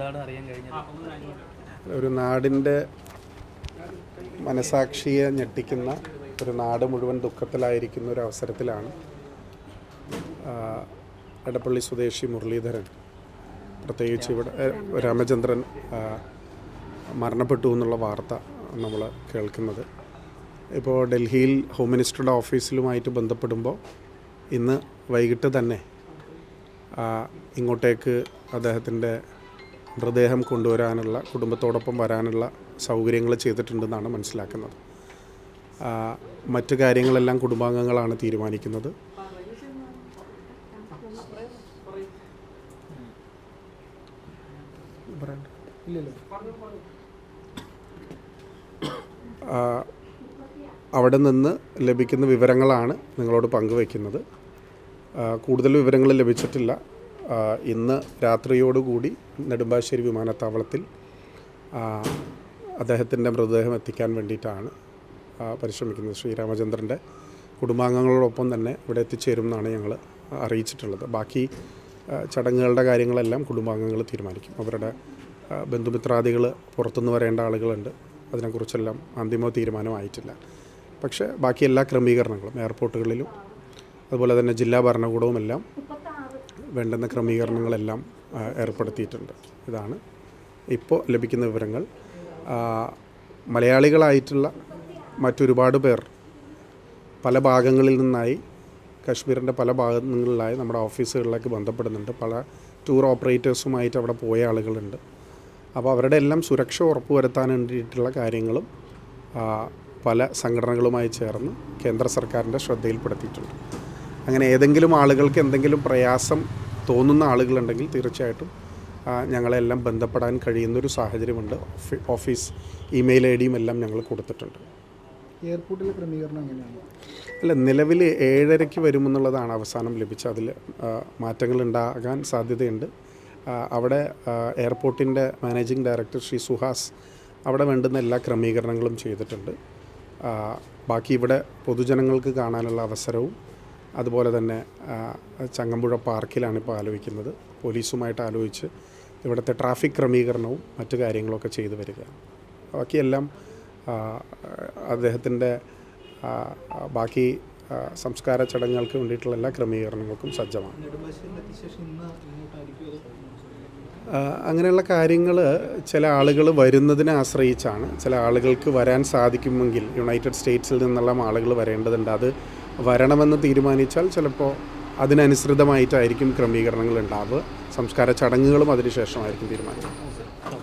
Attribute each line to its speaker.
Speaker 1: എന്താണ് അറിയാൻ കഴിഞ്ഞത്?
Speaker 2: ഒരു നാടിന്റെ മനസാക്ഷിയെ ഞെട്ടിക്കുന്ന ഒരു നാട് മുഴുവൻ ദുഃഖത്തിലായിരിക്കുന്ന ഒരു അവസരത്തിലാണ് എടപ്പള്ളി സ്വദേശി മുരളീധരൻ. പ്രത്യേകിച്ച് ഇവിടെ രാമചന്ദ്രൻ മരണപ്പെട്ടു എന്നുള്ള വാർത്ത നമ്മൾ കേൾക്കുന്നത്. ഇപ്പോൾ ഡൽഹിയിൽ ഹോം മിനിസ്റ്ററുടെ ഓഫീസിലുമായിട്ട് ബന്ധപ്പെടുമ്പോൾ ഇന്ന് വൈകിട്ട് തന്നെ ഇങ്ങോട്ടേക്ക് അദ്ദേഹത്തിന്റെ മൃതദേഹം കൊണ്ടുവരാനുള്ള കുടുംബത്തോടൊപ്പം വരാനുള്ള സൗകര്യങ്ങൾ ചെയ്തിട്ടുണ്ടെന്നാണ് മനസ്സിലാക്കുന്നത്. മറ്റു കാര്യങ്ങളെല്ലാം കുടുംബാംഗങ്ങളാണ് തീരുമാനിക്കുന്നത്. അവിടെ നിന്ന് ലഭിക്കുന്ന വിവരങ്ങളാണ് നിങ്ങളോട് പങ്കുവയ്ക്കുന്നത് കൂടുതൽ വിവരങ്ങൾ ലഭിച്ചിട്ടില്ല. ഇന്ന് രാത്രിയോടുകൂടി നെടുമ്പാശ്ശേരി വിമാനത്താവളത്തിൽ അദ്ദേഹത്തിന്റെ മൃതദേഹം എത്തിക്കാൻ വേണ്ടിയിട്ടാണ് പരിശ്രമിക്കുന്നത്. ശ്രീരാമചന്ദ്രന്റെ കുടുംബാംഗങ്ങളോടൊപ്പം തന്നെ ഇവിടെ എത്തിച്ചേരും എന്നാണ് ഞങ്ങൾ അറിയിച്ചിട്ടുള്ളത്. ബാക്കി ചടങ്ങുകളുടെ കാര്യങ്ങളെല്ലാം കുടുംബാംഗങ്ങൾ തീരുമാനിക്കും. അവരുടെ ബന്ധുമിത്രാദികൾ പുറത്തുനിന്ന് വരേണ്ട ആളുകളുണ്ട്. അതിനെക്കുറിച്ചെല്ലാം അന്തിമ തീരുമാനമായിട്ടില്ല. പക്ഷേ ബാക്കി എല്ലാ ക്രമീകരണങ്ങളും എയർപോർട്ടുകളിലും അതുപോലെ തന്നെ ജില്ലാ ഭരണകൂടവും എല്ലാം വേണ്ടുന്ന ക്രമീകരണങ്ങളെല്ലാം ഏർപ്പെടുത്തിയിട്ടുണ്ട്. ഇതാണ് ഇപ്പോൾ ലഭിക്കുന്ന വിവരങ്ങൾ. മലയാളികളായിട്ടുള്ള മറ്റൊരുപാട് പേർ പല ഭാഗങ്ങളിൽ നിന്നായി കശ്മീരിന്റെ പല ഭാഗങ്ങളിലായി നമ്മുടെ ഓഫീസുകളിലേക്ക് ബന്ധപ്പെടുന്നുണ്ട്. പല ടൂർ ഓപ്പറേറ്റേഴ്സുമായിട്ട് അവിടെ പോയ ആളുകളുണ്ട്. അപ്പോൾ അവരുടെ എല്ലാം സുരക്ഷ ഉറപ്പുവരുത്താൻ വേണ്ടിയിട്ടുള്ള കാര്യങ്ങളും പല സംഘടനകളുമായി ചേർന്ന് കേന്ദ്ര സർക്കാരിന്റെ ശ്രദ്ധയിൽപ്പെടുത്തിയിട്ടുണ്ട്. അങ്ങനെ ഏതെങ്കിലും ആളുകൾക്ക് എന്തെങ്കിലും പ്രയാസം തോന്നുന്ന ആളുകളുണ്ടെങ്കിൽ തീർച്ചയായിട്ടും ഞങ്ങളെല്ലാം ബന്ധപ്പെടാൻ കഴിയുന്നൊരു സാഹചര്യമുണ്ട്. ഓഫി- ഓഫീസ് ഇമെയിൽ ഐ ഡിയും എല്ലാം ഞങ്ങൾ കൊടുത്തിട്ടുണ്ട്.
Speaker 3: എയർപോർട്ടിലെ ക്രമീകരണം എങ്ങനെയാണ്?
Speaker 2: അല്ല നിലവിൽ ഏഴരയ്ക്ക് വരുമെന്നുള്ളതാണ് അവസാനം ലഭിച്ച അതിൽ മാറ്റങ്ങൾ ഉണ്ടാകാൻ സാധ്യതയുണ്ട്. അവിടെ എയർപോർട്ടിന്റെ മാനേജിംഗ് ഡയറക്ടർ ശ്രീ സുഹാസ് അവിടെ വേണ്ടുന്ന എല്ലാ ക്രമീകരണങ്ങളും ചെയ്തിട്ടുണ്ട്. ബാക്കി ഇവിടെ പൊതുജനങ്ങൾക്ക് കാണാനുള്ള അവസരവും അതുപോലെ തന്നെ ചങ്ങമ്പുഴ പാർക്കിലാണ് ഇപ്പോൾ ആലോചിക്കുന്നത്. പോലീസുമായിട്ട് ആലോചിച്ച് ഇവിടുത്തെ ട്രാഫിക് ക്രമീകരണവും മറ്റു കാര്യങ്ങളൊക്കെ ചെയ്തു വരിക ബാക്കിയെല്ലാം അദ്ദേഹത്തിന്റെ ബാക്കി സംസ്കാര ചടങ്ങുകൾക്ക് വേണ്ടിയിട്ടുള്ള എല്ലാ ക്രമീകരണങ്ങൾക്കും സജ്ജമാണ്. അങ്ങനെയുള്ള കാര്യങ്ങൾ ചില ആളുകൾ വരുന്നതിനെ ആശ്രയിച്ചാണ്. ചില ആളുകൾക്ക് വരാൻ സാധിക്കുമെങ്കിൽ യുണൈറ്റഡ് സ്റ്റേറ്റ്സിൽ നിന്നുള്ള ആളുകൾ വരേണ്ടതുണ്ട്. അത് വരണമെന്ന് തീരുമാനിച്ചാൽ ചിലപ്പോൾ അതിനനുസൃതമായിട്ടായിരിക്കും ക്രമീകരണങ്ങൾ ഉണ്ടാവുക. സംസ്കാര ചടങ്ങുകളും അതിനുശേഷമായിരിക്കും തീരുമാനിക്കുക.